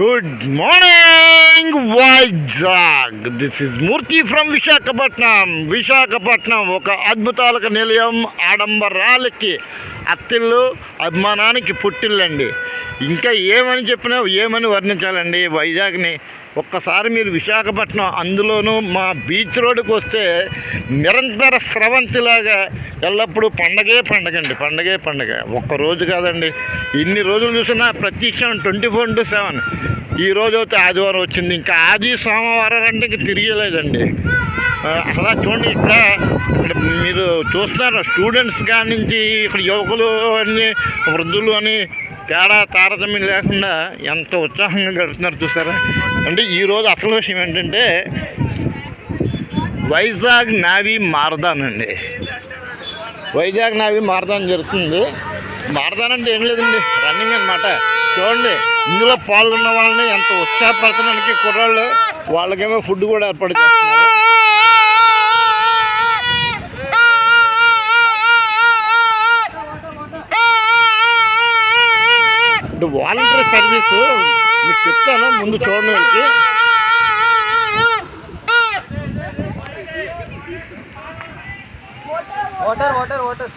Good morning Vizag this is Murthy from Visakhapatnam Visakhapatnam ఒక అద్భుతాలకు నిలయం ఆడంబరాలకి అత్తిళ్ళు అభిమానానికి పుట్టిల్లండి. ఇంకా ఏమని చెప్పినా ఏమని వర్ణించాలండి? వైజాగ్ని ఒక్కసారి మీరు విశాఖపట్నం అందులోనూ మా బీచ్ రోడ్డుకు వస్తే నిరంతర స్రవంతిలాగా ఎల్లప్పుడూ పండగే పండగ అండి పండగే పండగ. ఒక్క రోజు కాదండి ఇన్ని రోజులు చూసినా ప్రతి క్షణం ట్వంటీ ఫోర్ ఇంటూ సెవెన్. ఈ రోజు అయితే ఆదివారం వచ్చింది ఇంకా ఆది సోమవారం అంటే ఇంక తిరిగలేదండి. అలా చూడండి ఇక్కడ ఇక్కడ మీరు చూస్తున్నారు స్టూడెంట్స్ కానించి ఇక్కడ యువకులు అని వృద్ధులు అని తేడా తారతమ్యం లేకుండా ఎంత ఉత్సాహంగా గడుపుతున్నారు చూసారా? అంటే ఈరోజు అసలు విషయం ఏంటంటే వైజాగ్ నావీ మారదాన్ అండి. వైజాగ్ నావీ మారదాన్ జరుగుతుంది. మారదాన్ అంటే ఏం లేదండి రన్నింగ్ అనమాట చూడండి ఇందులో పాల్గొన్న వాళ్ళని ఎంత ఉత్సాహపరచడానికి కుర్రాళ్ళు వాళ్ళకేమో ఫుడ్ కూడా ఏర్పాటు చేస్తున్నారు. Voluntary service. మీకు చెప్తాను ముందు చూడండి వీళ్ళకి water water water.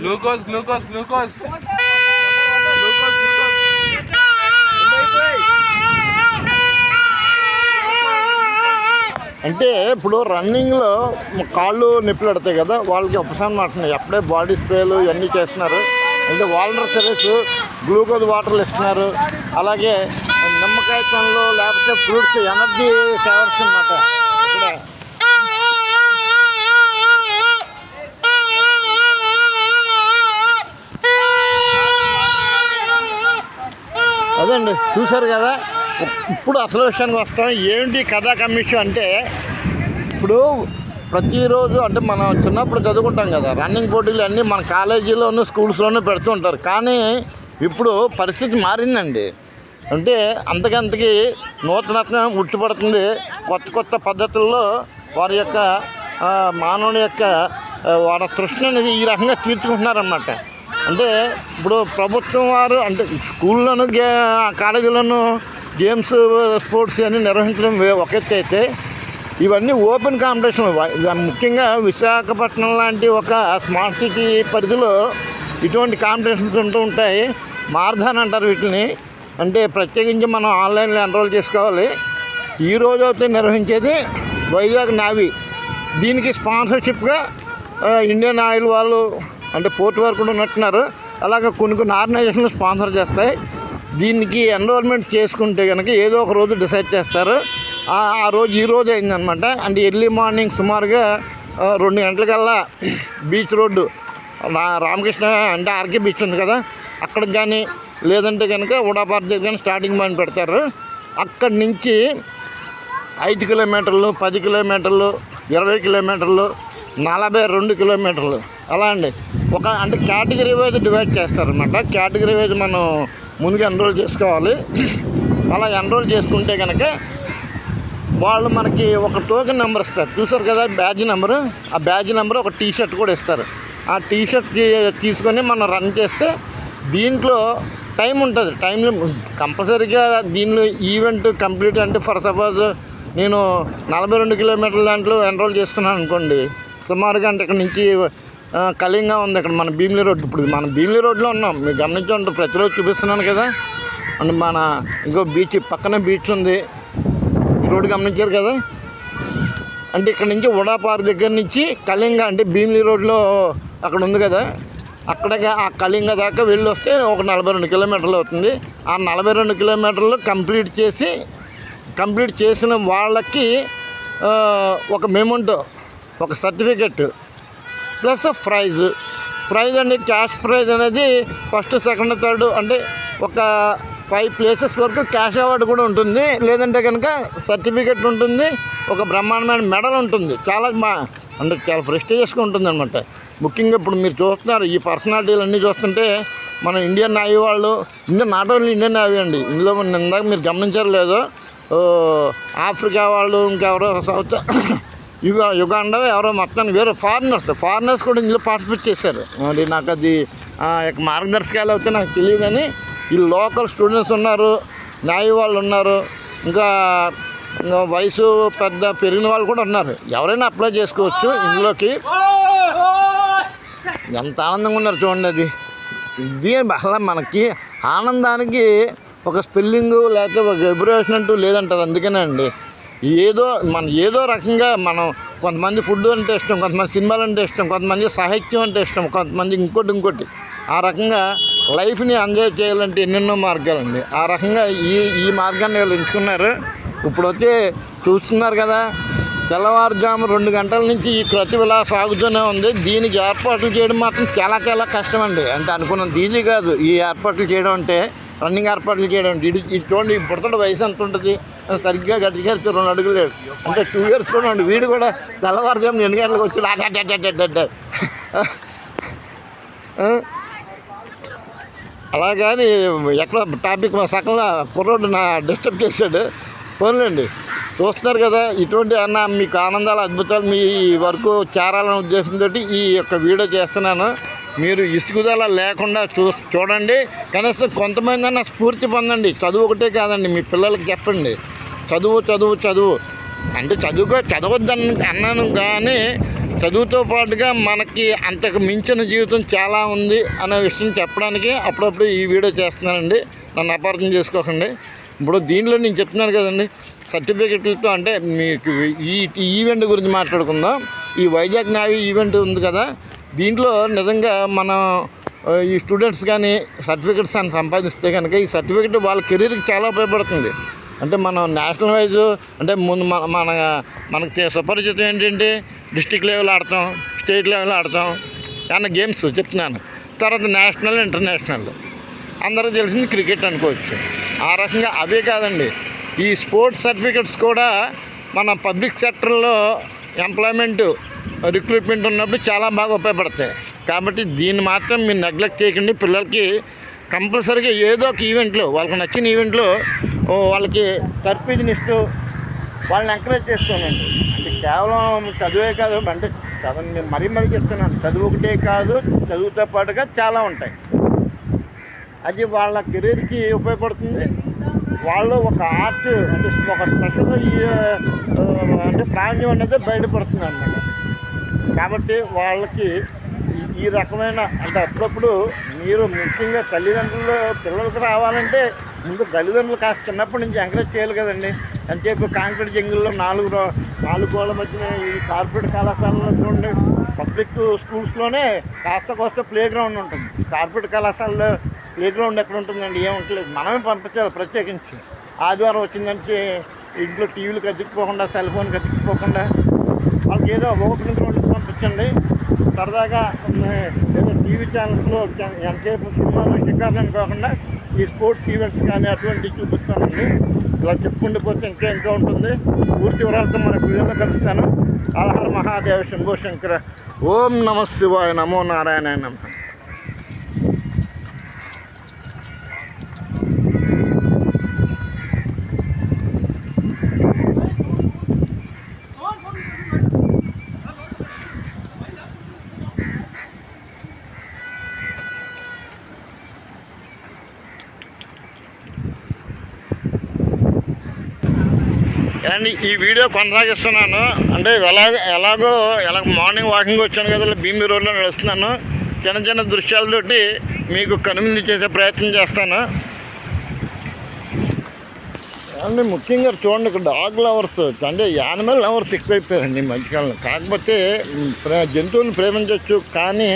Glucose glucose glucose. అంటే ఇప్పుడు రన్నింగ్లో కాళ్ళు నొప్పులు పడతాయి కదా వాళ్ళకి ఉపశమనం అవుతున్నాయి అప్పుడే బాడీ స్ప్రేలు ఇవన్నీ చేస్తున్నారు. అంటే వాటర్ సర్వీస్ గ్లూకోజ్ వాటర్లు ఇస్తున్నారు. అలాగే నిమ్మకాయ పనులు లేకపోతే ఫ్రూట్స్ ఎనర్జీ సేవర్స్ అన్నమాట. ఇక్కడ అదండి చూశారు కదా? ఇప్పుడు అసలు విషయానికి వస్తాం. ఏంటి కథా కమిషన్ అంటే ఇప్పుడు ప్రతిరోజు అంటే మనం చిన్నప్పుడు చదువుకుంటాం కదా రన్నింగ్ పోటీలు అన్నీ మన కాలేజీలోనూ స్కూల్స్లోనూ పెడుతూ ఉంటారు. కానీ ఇప్పుడు పరిస్థితి మారిందండి. అంటే అంతకంతకి నూతనత్వం ఉట్టిపడుతుంది. కొత్త కొత్త పద్ధతుల్లో వారి యొక్క మానవుని యొక్క వాళ్ళ వారి తృష్ణ అనేది ఈ రకంగా తీర్చుకుంటున్నారన్నమాట. అంటే ఇప్పుడు ప్రభుత్వం వారు అంటే స్కూళ్ళను గే కాలేజీలను గేమ్స్ స్పోర్ట్స్ అని నిర్వహించడం ఒక ఎత్తు అయితే ఇవన్నీ ఓపెన్ కాంపిటీషన్. ముఖ్యంగా విశాఖపట్నం లాంటి ఒక స్మార్ట్ సిటీ పరిధిలో ఇటువంటి కాంపిటీషన్స్ ఉంటూ ఉంటాయి. మార్ధాన్ అంటారు వీటిని. అంటే ప్రత్యేకించి మనం ఆన్లైన్లో ఎన్రోల్ చేసుకోవాలి. ఈ రోజు అయితే నిర్వహించేది వైజాగ్ నావీ. దీనికి స్పాన్సర్షిప్గా ఇండియన్ ఆయిల్ వాళ్ళు అంటే పోర్ట్ వారు కూడా ఉన్నట్టున్నారు. అలాగే కొన్ని కొన్ని ఆర్గనైజేషన్లు స్పాన్సర్ చేస్తాయి. దీనికి ఎన్రోల్మెంట్ చేసుకుంటే కనుక ఏదో ఒక రోజు డిసైడ్ చేస్తారు. ఆ రోజు ఈ రోజు అయిందనమాట అంటే ఎర్లీ మార్నింగ్ సుమారుగా రెండు గంటలకల్లా బీచ్ రోడ్డు రామకృష్ణ అంటే ఆర్కే బీచ్ ఉంది కదా అక్కడికి కానీ లేదంటే కనుక ఉడాపార్క్ దగ్గర కానీ స్టార్టింగ్ పాయింట్ పెడతారు. అక్కడి నుంచి ఐదు కిలోమీటర్లు పది కిలోమీటర్లు ఇరవై కిలోమీటర్లు నలభై రెండు కిలోమీటర్లు అలా అండి. ఒక అంటే కేటగిరీ వైజ్ డివైడ్ చేస్తారనమాట కేటగిరీ వైజ్ మనం ముందుగా ఎన్రోల్ చేసుకోవాలి. అలా ఎన్రోల్ చేసుకుంటే కనుక వాళ్ళు మనకి ఒక టోకెన్ నెంబర్ ఇస్తారు. చూసారు కదా బ్యాజ్ నెంబరు? ఆ బ్యాజ్ నెంబర్ ఒక టీ షర్ట్ కూడా ఇస్తారు. ఆ టీ షర్ట్ తీసుకొని మనం రన్ చేస్తే దీంట్లో టైం ఉంటుంది. టైం కంపల్సరీగా దీనిలో ఈవెంట్ కంప్లీట్ అంటే ఫర్ సపోజ్ నేను నలభై రెండు కిలోమీటర్ల దాంట్లో ఎన్రోల్ చేస్తున్నాను అనుకోండి సుమారుగా అంటే ఇక్కడ నుంచి కళింగ కళింగా ఉంది ఇక్కడ మన భీమిలి రోడ్. ఇప్పుడు మన భీమిలి రోడ్లో ఉన్నాం. మీరు గమనించండి ప్రతిరోజు చూపిస్తున్నాను కదా. అండ్ మన ఇంకో బీచ్ పక్కనే బీచ్ ఉంది. ఈ రోడ్డు గమనించారు కదా? అంటే ఇక్కడ నుంచి ఉడాపార్ దగ్గర నుంచి కళింగ అంటే భీమిలి రోడ్లో అక్కడ ఉంది కదా అక్కడికి ఆ కళింగ దాకా వెళ్ళి వస్తే ఒక నలభై రెండు కిలోమీటర్లు అవుతుంది. ఆ నలభై రెండు కిలోమీటర్లు కంప్లీట్ చేసి కంప్లీట్ చేసిన వాళ్ళకి ఒక మెమోంటో ఒక సర్టిఫికెట్ ప్లస్ ప్రైజ్. ప్రైజ్ అనేది క్యాష్ ప్రైజ్ అనేది ఫస్ట్ సెకండ్ థర్డ్ అంటే ఒక ఫైవ్ ప్లేసెస్ వరకు క్యాష్ అవార్డు కూడా ఉంటుంది. లేదంటే కనుక సర్టిఫికెట్ ఉంటుంది ఒక బ్రహ్మాండమైన మెడల్ ఉంటుంది. చాలా మా అంటే చాలా ప్రెస్టీజియస్గా ఉంటుంది అనమాట ముఖ్యంగా ఇప్పుడు మీరు చూస్తున్నారు ఈ పర్సనాలిటీలు అన్నీ చూస్తుంటే మన ఇండియన్ నావీ వాళ్ళు Indian not only Indian navy అండి. ఇందులో ఇందాక మీరు గమనించారు లేదో ఆఫ్రికా వాళ్ళు ఇంకెవరో సౌత్ యుగ యుగాండ ఎవరో మొత్తం వేరే ఫారినర్స్. ఫారినర్స్ కూడా ఇందులో పార్టిసిపేట్ చేశారు. మరి నాకు అది ఆ యొక్క మార్గదర్శకాలు అయితే నాకు తెలియదు కానీ ఈ లోకల్ స్టూడెంట్స్ ఉన్నారు న్యాయ వాళ్ళు ఉన్నారు ఇంకా ఇంకా వయసు పెద్ద పెరిగిన వాళ్ళు కూడా ఉన్నారు. ఎవరైనా అప్లై చేసుకోవచ్చు ఇందులోకి. ఎంత ఆనందంగా ఉన్నారు చూడండి అది. ఇది అలా మనకి ఆనందానికి ఒక స్పెల్లింగు లేకపోతే ఒక అంటూ లేదంటారు అందుకనే అండి. ఏదో మన ఏదో రకంగా మనం కొంతమంది ఫుడ్ అంటే ఇష్టం కొంతమంది సినిమాలు అంటే ఇష్టం కొంతమంది సాహిత్యం అంటే ఇష్టం కొంతమంది ఇంకోటి ఇంకోటి. ఆ రకంగా లైఫ్ని ఎంజాయ్ చేయాలంటే ఎన్నెన్నో మార్గాలండి ఆ రకంగా ఈ ఈ మార్గాన్ని వీళ్ళు ఎంచుకున్నారు. ఇప్పుడు వచ్చి చూస్తున్నారు కదా తెల్లవారుజాము రెండు గంటల నుంచి ఈ క్రతి ఇలా సాగుతూనే ఉంది. దీనికి ఏర్పాట్లు చేయడం మాత్రం చాలా చాలా కష్టం అండి అంటే అనుకున్నంత ఈజీ కాదు. ఈ ఏర్పాట్లు చేయడం అంటే రన్నింగ్ ఏర్పాట్లు చేయడం అంటే. ఇది ఇది చూడండి ఈ బుడతడు వయసు ఎంత ఉంటుంది? సరిగ్గా గడిచేస్తే రెండు అడుగులు లేడు. అంటే టూ ఇయర్స్ కూడా ఉండి వీడు కూడా తెల్లవారుజాము ఎన్ని గంటలకు వచ్చి అడ్డ కానీ ఎక్కడ టాపిక్ సకంలో కుర్రోడు నా డిస్టర్బ్ చేశాడు. పోన్లేండి. చూస్తున్నారు కదా ఇటువంటి అన్న మీకు ఆనందాలు అద్భుతాలు మీ వరకు చేరాలనే ఉద్దేశంతో ఈ యొక్క వీడియో చేస్తున్నాను. మీరు ఇసుగుదల లేకుండా చూ చూడండి. కనీసం కొంతమంది అన్న స్ఫూర్తి పొందండి. చదువు ఒకటే కాదండి మీ పిల్లలకి చెప్పండి. చదువు చదువు చదువు. అంటే చదువుకో చదవద్దని అన్నాను కానీ చదువుతో పాటుగా మనకి అంతకు మించిన జీవితం చాలా ఉంది అనే విషయం చెప్పడానికి అప్పుడప్పుడు ఈ వీడియో చేస్తున్నానండి. నన్ను అపార్థం చేసుకోకండి. ఇప్పుడు దీనిలో నేను చెప్తున్నాను కదండి సర్టిఫికెట్లతో అంటే మీకు ఈ ఈవెంట్ గురించి మాట్లాడుకుందాం. ఈ వైజాగ్ నావీ ఈవెంట్ ఉంది కదా దీంట్లో నిజంగా మనం ఈ స్టూడెంట్స్ కానీ సర్టిఫికెట్స్ అని సంపాదిస్తే కనుక ఈ సర్టిఫికెట్ వాళ్ళ కెరీర్కి చాలా ఉపయోగపడుతుంది. అంటే మనం నేషనల్ వైజ్ అంటే ముందు మన మన మనకి సుపరిచితం ఏంటంటే డిస్టిక్ లెవెల్ ఆడతాం స్టేట్ లెవెల్ ఆడతాం అన్న గేమ్స్ చెప్తున్నాను. తర్వాత నేషనల్ ఇంటర్నేషనల్ అందరూ తెలిసింది క్రికెట్ అనుకోవచ్చు. ఆ రకంగా అవే కాదండి. ఈ స్పోర్ట్స్ సర్టిఫికెట్స్ కూడా మన పబ్లిక్ సెక్టర్లో ఎంప్లాయ్మెంట్ రిక్రూట్మెంట్ ఉన్నప్పుడు చాలా బాగా ఉపయోగపడతాయి. కాబట్టి దీన్ని మాత్రం మీరు నెగ్లెక్ట్ చేయకండి. పిల్లలకి కంపల్సరీగా ఏదో ఒక ఈవెంట్లో వాళ్ళకి నచ్చిన ఈవెంట్లో వాళ్ళకి తర్ఫీదునిస్తూ వాళ్ళని ఎంకరేజ్ చేస్తానండి అంటే కేవలం చదువే కాదు అంటే చదువు మరీ మరీ చెప్తున్నాను. చదువు ఒకటే కాదు చదువుతో పాటుగా చాలా ఉంటాయి. అది వాళ్ళ కెరీర్కి ఉపయోగపడుతుంది. వాళ్ళు ఒక ఆర్ట్ అంటే ఒక స్పెషల్ అంటే ప్రాణ్యం అనేది బయటపడుతుంది అన్నమాట. కాబట్టి వాళ్ళకి ఈ- ఈ రకమైన అంటే అప్పుడప్పుడు మీరు ముఖ్యంగా తల్లిదండ్రులు పిల్లలకు రావాలంటే ముందు తల్లిదండ్రులు కాస్త చిన్నప్పటి నుంచి ఎంకరేజ్ చేయాలి కదండి. అంతేపు కాంక్రీట్ జంగుల్లో నాలుగు నాలుగు గోళ్ళ మధ్యన ఈ కార్పొరేట్ కళాశాలలో చూడండి. పబ్లిక్ స్కూల్స్లోనే కాస్త కోస్త ప్లే గ్రౌండ్ ఉంటుంది. కార్పొరేట్ కళాశాలలో ప్లే గ్రౌండ్ ఎక్కడ ఉంటుందండి? ఏం ఉండలేదు మనమే పంపించాలి ప్రత్యేకించి. ఆదివారం వచ్చిందంటే ఇంట్లో టీవీలు కతికిపోకుండా సెల్ ఫోన్ కతికిపోకుండా వాళ్ళకి ఏదో ఓపెన్ గ్రౌండ్ పంపించండి. సరదాగా ఏదో టీవీ ఛానల్స్లో ఎంతసేపు సినిమాలు షికార్లు అనుకోకుండా ఈ స్పోర్ట్స్ ఈవెంట్స్ కానీ అటువంటివి చూపిస్తానండి. ఇలా చెప్పుకుండిపోతే ఇంకా ఇంకా ఉంటుంది. పూర్తి వివరాలతో మన వీడియోలో కలుస్తాను. ఆహార మహాదేవ శంభో శంకర. ఓం నమ శివాయ నమో నారాయణ నమ. అండ్ ఈ వీడియో కొనసాగిస్తున్నాను. అంటే ఎలాగ ఎలాగో ఎలా మార్నింగ్ వాకింగ్ వచ్చాను కదా భీమి రోడ్లో నడుస్తున్నాను. చిన్న చిన్న దృశ్యాలతోటి మీకు కనుమింది చేసే ప్రయత్నం చేస్తాను. అండి ముఖ్యంగా చూడండి ఇక్కడ డాగ్ లవర్స్. అంటే యానిమల్ లవర్స్ ఎక్కువైపోయారండి ఈ మధ్యకాలంలో. కాకపోతే ప్రే జంతువులను ప్రేమించవచ్చు కానీ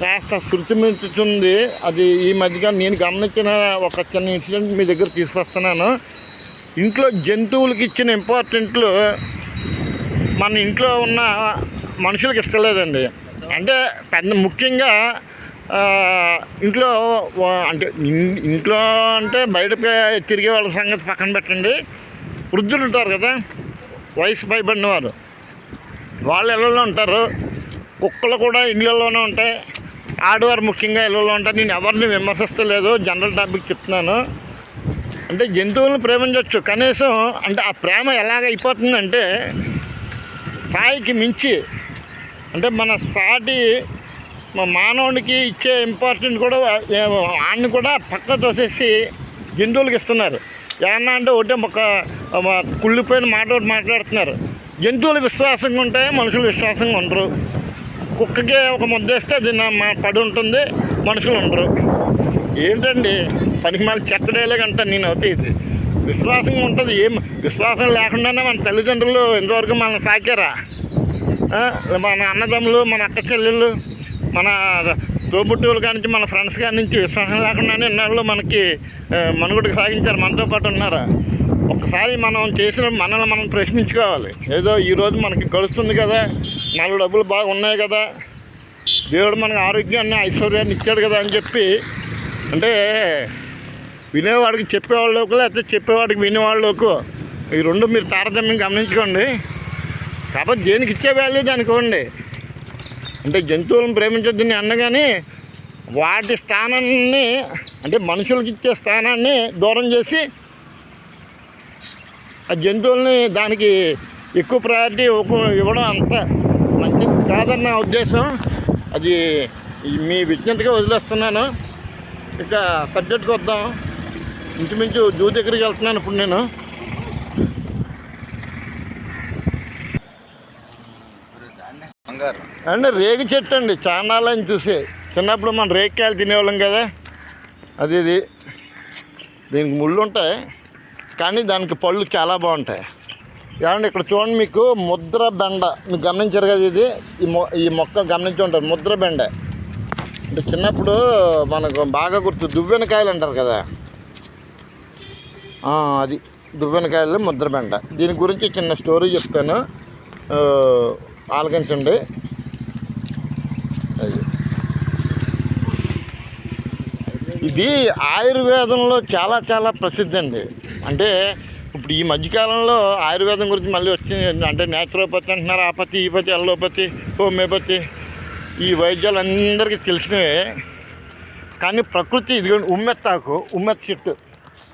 కాస్త శృతిమించుతుంది అది ఈ మధ్యకాలం నేను గమనించిన ఒక చిన్న ఇన్సిడెంట్ మీ దగ్గర తీసుకొస్తున్నాను. ఇంట్లో జంతువులకి ఇచ్చిన ఇంపార్టెంట్లు మన ఇంట్లో ఉన్న మనుషులకు ఇస్తలేదండి. అంటే పెద్ద ముఖ్యంగా ఇంట్లో అంటే ఇంట్లో అంటే బయట తిరిగే వాళ్ళ సంగతి పక్కన పెట్టండి. వృద్ధులు ఉంటారు కదా వయసు భయపడిన వారు. వాళ్ళు ఇళ్ళల్లో ఉంటారు. కుక్కలు కూడా ఇళ్ళల్లోనే ఉంటాయి. ఆడవారు ముఖ్యంగా ఇళ్ళల్లో ఉంటారు. నేను ఎవరిని విమర్శిస్తలేదు. జనరల్ టాపిక్ చెప్తున్నాను. అంటే జంతువులను ప్రేమించవచ్చు కనీసం అంటే ఆ ప్రేమ ఎలాగ అయిపోతుందంటే స్థాయికి మించి. అంటే మన సాటి మా మానవునికి ఇచ్చే ఇంపార్టెంట్ కూడా వాడిని కూడా పక్క తోసేసి జంతువులకి ఇస్తున్నారు. ఏమన్నా అంటే ఒకటే ఒక కుళ్ళిపోయిన మాట ఒకటి మాట్లాడుతున్నారు. జంతువులు విశ్వాసంగా ఉంటాయి? మనుషులు విశ్వాసంగా ఉండరు. కుక్కకి ఒక ముద్ద వేస్తే అది మా పడి ఉంటుంది మనుషులు ఉండరు. ఏంటండి? పనికి మళ్ళీ చెత్తడేలాగ అంటాను నేను అవుతాయి ఇది. విశ్వాసంగా ఉంటుంది. ఏం విశ్వాసం లేకుండానే మన తల్లిదండ్రులు ఇంతవరకు మనం సాకారా? మన అన్నదమ్ములు మన అక్క చెల్లెళ్ళు మన తోబుట్టువులు కానించి మన ఫ్రెండ్స్ కాడి నుంచి విశ్వాసం లేకుండానే ఇన్నాళ్ళు మనకి ఆ, సాగించారు. మనతో పాటు ఉన్నారా? ఒకసారి మనం చేసిన మనల్ని మనం ప్రశ్నించుకోవాలి. ఏదో ఈరోజు మనకి గడుస్తుంది కదా నాలుగు డబ్బులు బాగా ఉన్నాయి కదా దేవుడు మనకు ఆరోగ్యాన్ని ఐశ్వర్యాన్ని ఇచ్చాడు కదా అని చెప్పి అంటే వినేవాడికి చెప్పేవాళ్ళకు లేకపోతే చెప్పేవాడికి వినేవాళ్ళకు ఈ రెండు మీరు తారతమ్యం గమనించుకోండి. కాబట్టి దేనికి ఇచ్చే వాల్యూ అనుకోండి. అంటే జంతువులను ప్రేమించొద్దని అన్నగాని వాటి స్థానాన్ని అంటే మనుషులకి ఇచ్చే స్థానాన్ని దూరం చేసి ఆ జంతువుల్ని దానికి ఎక్కువ ప్రయారిటీ ఇవ్వడం అంత మంచిది కాదన్న ఉద్దేశం. అది మీ విజ్ఞతగా వదిలేస్తున్నాను. ఇక సబ్జెక్ట్కి వద్దాం. ఇంచుమించు జూ దగ్గరికి వెళ్తున్నాను ఇప్పుడు నేను. అండి రేగి చెట్టు అండి చాన్నాళ్ళని చూసి. చిన్నప్పుడు మనం రేగికాయలు తినేవాళ్ళం కదా. అది ఇది. దీనికి ముళ్ళు ఉంటాయి కానీ దానికి పళ్ళు చాలా బాగుంటాయి. ఏమండి ఇక్కడ చూడండి మీకు ముద్ర బెండ. మీకు గమనించారు కదా ఇది? ఈ మొ ఈ మొక్క గమనించి ఉంటారు ముద్ర బెండ. అంటే చిన్నప్పుడు మనకు బాగా గుర్తు దువ్వెనకాయలు అంటారు కదా. అది దువ్వెనకాయలు ముద్రబెండ దీని గురించి చిన్న స్టోరీ చెప్తాను. ఆలకించండి అది. ఇది ఆయుర్వేదంలో చాలా చాలా ప్రసిద్ధి అండి. అంటే ఇప్పుడు ఈ మధ్యకాలంలో ఆయుర్వేదం గురించి మళ్ళీ వచ్చింది అంటే నేచురోపతి అంటున్నారు ఆపతి ఈపతి అల్లోపతి హోమియోపతి ఈ వైద్యాలు అందరికీ తెలిసినవే. కానీ ప్రకృతి ఇదిగోండి ఉమ్మెత్తాకు ఉమ్మెత్త చెట్టు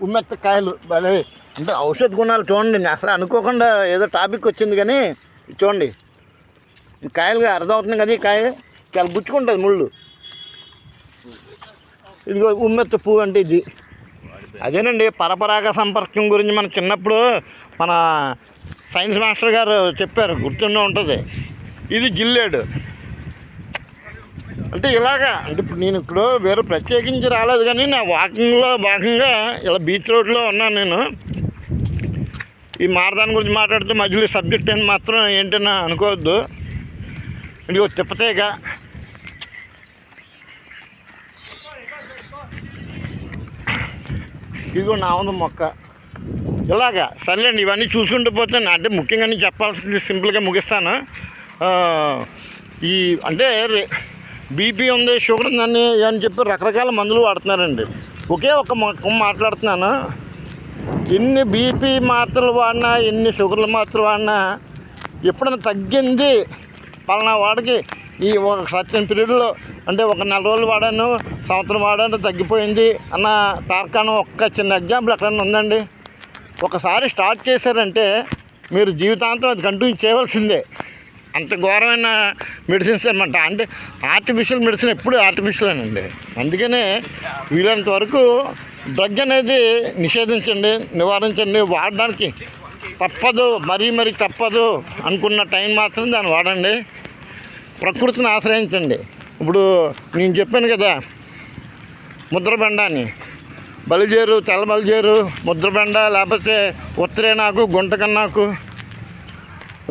ఉమ్మెత్త కాయలు భలే. అంటే ఔషధ గుణాలు చూడండి నేను అసలు అనుకోకుండా ఏదో టాపిక్ వచ్చింది కానీ ఇది చూడండి కాయలుగా అర్థమవుతుంది కదా ఈ కాయ చాలా గుచ్చుకుంటుంది ముళ్ళు. ఇదిగో ఉమ్మెత్త పువ్వు అంటే ఇది. అదేనండి పరపరాగ సంపర్కం గురించి మన చిన్నప్పుడు మన సైన్స్ మాస్టర్ గారు చెప్పారు గుర్తుండే ఉంటుంది. ఇది జిల్లేడు. అంటే ఇలాగా అంటే ఇప్పుడు నేను ఇప్పుడు వేరే ప్రత్యేకించి రాలేదు కానీ నా వాకింగ్లో భాగంగా ఇలా బీచ్ రోడ్లో ఉన్నాను నేను. ఈ మారదాని గురించి మాట్లాడితే మధ్యలో సబ్జెక్ట్ అని మాత్రం ఏంటన్నా అనుకోవద్దు. ఇదిగో తిప్పతేగ ఇదిగో నా ఉంది మొక్క. ఇలాగా సర్లేండి ఇవన్నీ చూసుకుంటూ పోతే నా- అంటే ముఖ్యంగా నేను చెప్పాల్సింది సింపుల్గా ముగిస్తాను. ఈ అంటే బీపీ ఉంది షుగర్ ఉందని అని చెప్పి రకరకాల మందులు వాడుతున్నారండి. ఒకే ఒక మాట్లాడుతున్నాను. ఎన్ని బీపీ మాత్రలు వాడినా ఎన్ని షుగర్లు మాత్రలు వాడినా ఎప్పుడైనా తగ్గింది పలానా వాడికి. ఈ ఒక సత్యం పీరియడ్లో అంటే ఒక నెల రోజులు వాడాను సంవత్సరం వాడాను తగ్గిపోయింది అన్న తార్కాణం ఒక్క చిన్న ఎగ్జాంపుల్ ఎక్కడన్నా ఉందండి? ఒకసారి స్టార్ట్ చేశారంటే మీరు జీవితాంతం అది కంటిన్యూ చేయవలసిందే. అంత ఘోరమైన మెడిసిన్స్ అనమాట అంటే ఆర్టిఫిషియల్ మెడిసిన్ ఎప్పుడు ఆర్టిఫిషియల్ అండి అందుకనే వీలైనంత వరకు డ్రగ్ అనేది నిషేధించండి నివారించండి వాడడానికి తప్పదు మరీ మరీ తప్పదు అనుకున్న టైం మాత్రం దాన్ని వాడండి. ప్రకృతిని ఆశ్రయించండి. ఇప్పుడు నేను చెప్పాను కదా ముద్రబెండ అని బలిజేరు తెల్ల బలిజేరు ముద్రబెండ లేకపోతే ఉత్తరేనాకు గుంటకన్నాకు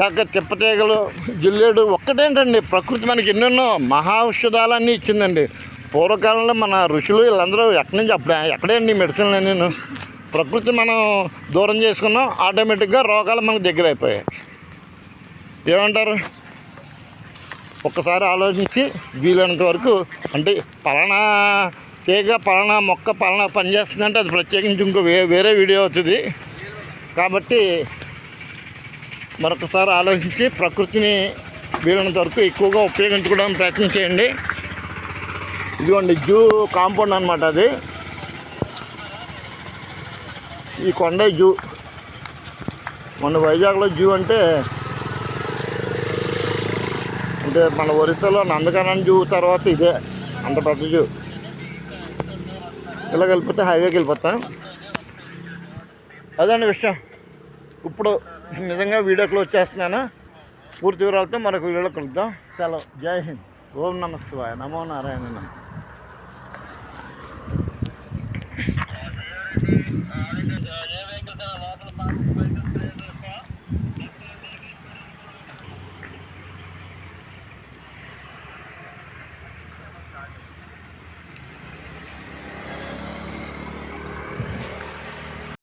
కాక తిప్పతీగలు జిల్లేడు ఒక్కటేంటండి? ప్రకృతి మనకి ఎన్నెన్నో మహా ఔషధాలన్నీ ఇచ్చిందండి. పూర్వకాలంలో మన ఋషులు వీళ్ళందరూ ఎక్కడి నుంచి అప్పుడే ఎక్కడేండి మెడిసిన్లు నేను ప్రకృతి మనం దూరం చేసుకున్నాం ఆటోమేటిక్గా రోగాలు మనకు దగ్గర అయిపోయాయి. ఏమంటారు? ఒక్కసారి ఆలోచించి వీలైనంత వరకు అంటే పలానా తీగ పలానా మొక్క పలానా పని చేస్తుందంటే అది ప్రత్యేకించి ఇంకో వే వేరే వీడియో అవుతుంది. కాబట్టి మరొకసారి ఆలోచించి ప్రకృతిని వీలైనంత వరకు ఎక్కువగా ఉపయోగించుకోవడానికి ప్రయత్నం చేయండి. ఇదిగోండి జూ కాంపౌండ్ అనమాట అది. ఈ కొండ జూ. మన వైజాగ్లో జూ అంటే అంటే మన ఒరిస్సాలో నందకానం జూ తర్వాత ఇదే అంత పెద్ద జూ. ఇలా వెళ్ళిపోతే హైవేకి వెళ్ళిపోతాం. అదండి విషయం. ఇప్పుడు నిజంగా వీడియో క్లోజ్ చేస్తున్నాను. పూర్తి వివరాలతో మనకు వీడియోలో కలుద్దాం. సెలవు జై హింద్. ఓం నమ శివాయ. నమో నారాయణ నమ.